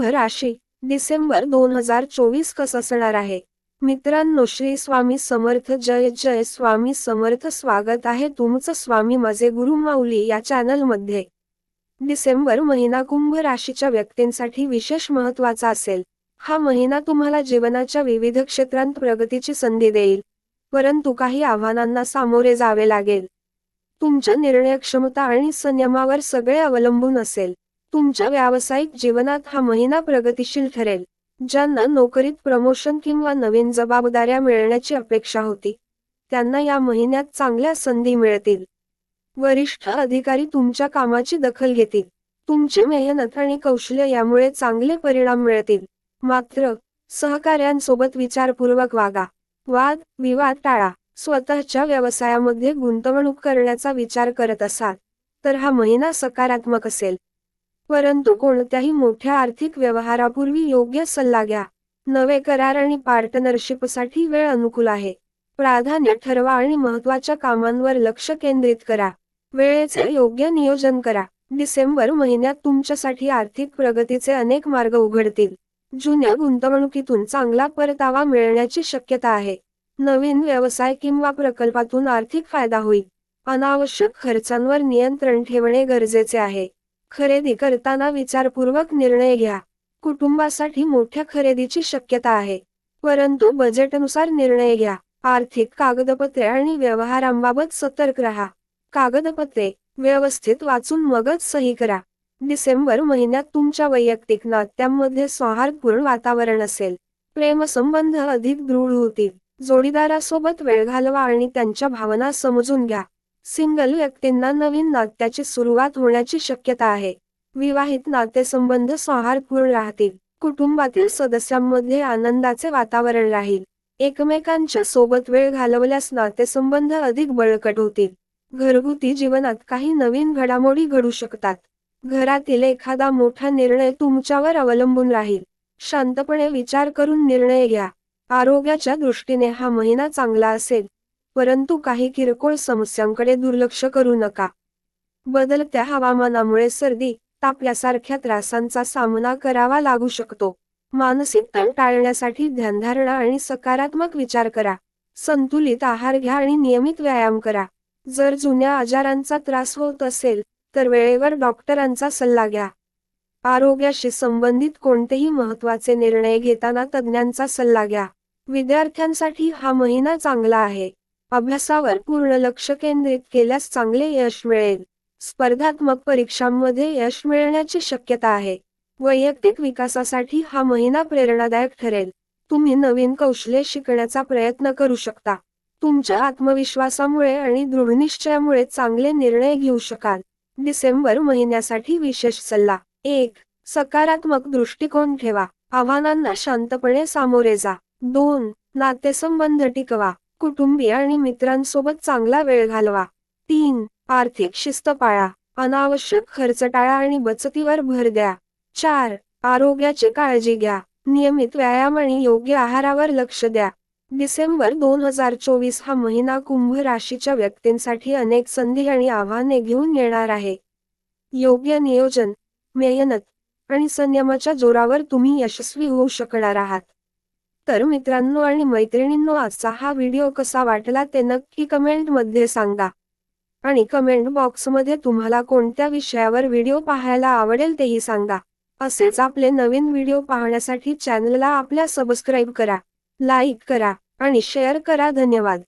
कुंभ राशी डिसेंबर दोन हजार चोवीस कसं असणार आहे? मित्रांनो श्री स्वामी समर्थ जय जय स्वामी समर्थ स्वागत आहे तुमचं स्वामी माझे गुरु माऊली या चॅनलमध्ये. डिसेंबर महिना कुंभ राशीच्या व्यक्तींसाठी विशेष महत्त्वाचा असेल. हा महिना तुम्हाला जीवनाच्या विविध क्षेत्रांत प्रगतीची संधी देईल. परंतु काही आव्हानांना सामोरे जावे लागेल. तुमच्या निर्णय क्षमता आणि संयमावर सगळे अवलंबून असेल. तुमच्या व्यावसायिक जीवनात हा महिना प्रगतिशील ठरेल ज्यांना नोकरीत प्रमोशन किंवा नवीन जबाबदाऱ्या मिळण्याची अपेक्षा होती. त्यांना या महिन्यात चांगल्या संधी मिळतील. वरिष्ठ अधिकारी तुमच्या कामाची दखल घेतील. तुमची मेहनत आणि कौशल्य यामुळे चांगले परिणाम मिळतील. मात्र सहकाऱ्यांसोबत विचारपूर्वक वागा. वाद विवाद टाळा. स्वतःच्या व्यवसायामध्ये गुंतवणूक करण्याचा विचार करत असाल तर हा महिना सकारात्मक असेल. परंतु कोणत्याही मोठ्या आर्थिक व्यवहारापूर्वी योग्य सल्ला घ्या. नवे करार आणि पार्टनरशिपसाठी वेळ अनुकूल आहे. प्राधान्य ठरवा आणि महत्त्वाच्या कामांवर लक्ष केंद्रित करा. वेळेचे योग्य नियोजन करा. डिसेंबर महिन्यात तुमच्यासाठी आर्थिक प्रगतीचे अनेक मार्ग उघडतील. जुन्या गुंतवणुकीतून चांगला परतावा मिळण्याची शक्यता आहे. नवीन व्यवसाय किंवा प्रकल्पातून आर्थिक फायदा होईल. अनावश्यक खर्चांवर नियंत्रण ठेवणे गरजेचे आहे. खरेदी करताना विचारपूर्वक निर्णय घ्या. कुटुंबासाठी मोठ्या खरेदीची शक्यता आहे. परंतु बजेटनुसार निर्णय घ्या. आर्थिक कागदपत्रे आणि व्यवहारांबाबत सतर्क राहा. कागदपत्रे व्यवस्थित वाचून मगच सही करा. डिसेंबर महिन्यात तुमच्या वैयक्तिक नात्यांमध्ये सौहार्दपूर्ण वातावरण असेल. प्रेमसंबंध अधिक दृढ होतील. जोडीदारासोबत वेळ घालवा आणि त्यांच्या भावना समजून घ्या. सिंगल व्यक्तींना नवीन नात्याची सुरुवात होण्याची शक्यता आहे. विवाहित नातेसंबंध सौहार्दपूर्ण राहतील. कुटुंबातील सदस्यांमध्ये आनंदाचे वातावरण राहील. एकमेकांच्या सोबत वेळ घालवल्यास नातेसंबंध अधिक बळकट होतील. घरगुती जीवनात काही नवीन घडामोडी घडू शकतात. घरातील एखादा मोठा निर्णय तुमच्यावर अवलंबून राहील. शांतपणे विचार करून निर्णय घ्या. आरोग्याच्या दृष्टीने हा महिना चांगला असेल. परंतु काही किरकोळ समस्यांकडे दुर्लक्ष करू नका. बदलत्या हवामानामुळे सर्दी ताप यासारख्या त्रासांचा सामना करावा लागू शकतो. मानसिक तण टाळण्यासाठी ध्यानधारणा आणि सकारात्मक विचार करा. संतुलित आहार घ्या आणि नियमित व्यायाम करा. जर जुन्या आजारांचा त्रास होत असेल तर वेळेवर डॉक्टरांचा सल्ला घ्या. आरोग्याशी संबंधित कोणतेही महत्त्वाचे निर्णय घेताना तज्ज्ञांचा सल्ला घ्या. विद्यार्थ्यांसाठी हा महिना चांगला आहे. अभ्यासावर पूर्ण लक्ष केंद्रित केल्यास चांगले यश मिळेल. स्पर्धात्मक परीक्षांमध्ये यश मिळण्याची शक्यता आहे. वैयक्तिक विकासासाठी हा महिना प्रेरणादायक ठरेल. तुम्ही नवीन कौशल्य शिकण्याचा प्रयत्न करू शकता. तुमच्या आत्मविश्वासामुळे आणि दृढनिश्चयामुळे चांगले निर्णय घेऊ शकाल. डिसेंबर महिन्यासाठी विशेष सल्ला. एक सकारात्मक दृष्टिकोन ठेवा. आव्हानांना शांतपणे सामोरे जा. दोन नातेसंबंध टिकवा. कुटुंबीय आणि मित्रांसोबत चांगला वेळ घालवा. तीन आर्थिक शिस्त पाळा. अनावश्यक खर्च टाळा आणि बचतीवर भर द्या. चार आरोग्याची काळजी घ्या. नियमित व्यायाम आणि योग्य आहारावर लक्ष द्या. डिसेंबर दोन हजार चोवीस हा महिना कुंभ राशीच्या व्यक्तींसाठी अनेक संधी आणि आव्हाने घेऊन येणार आहे. योग्य नियोजन मेहनत आणि संयमाच्या जोरावर तुम्ही यशस्वी होऊ शकणार आहात. तर मित्रांनो आणि मैत्रिणींनो आजचा हा व्हिडिओ कसा वाटला ते नक्की कमेंटमध्ये सांगा. आणि कमेंट बॉक्समध्ये तुम्हाला कोणत्या विषयावर व्हिडिओ पाहायला आवडेल तेही सांगा. असेच आपले नवीन व्हिडिओ पाहण्यासाठी चॅनलला आपल्या सबस्क्राईब करा लाईक करा आणि शेअर करा. धन्यवाद.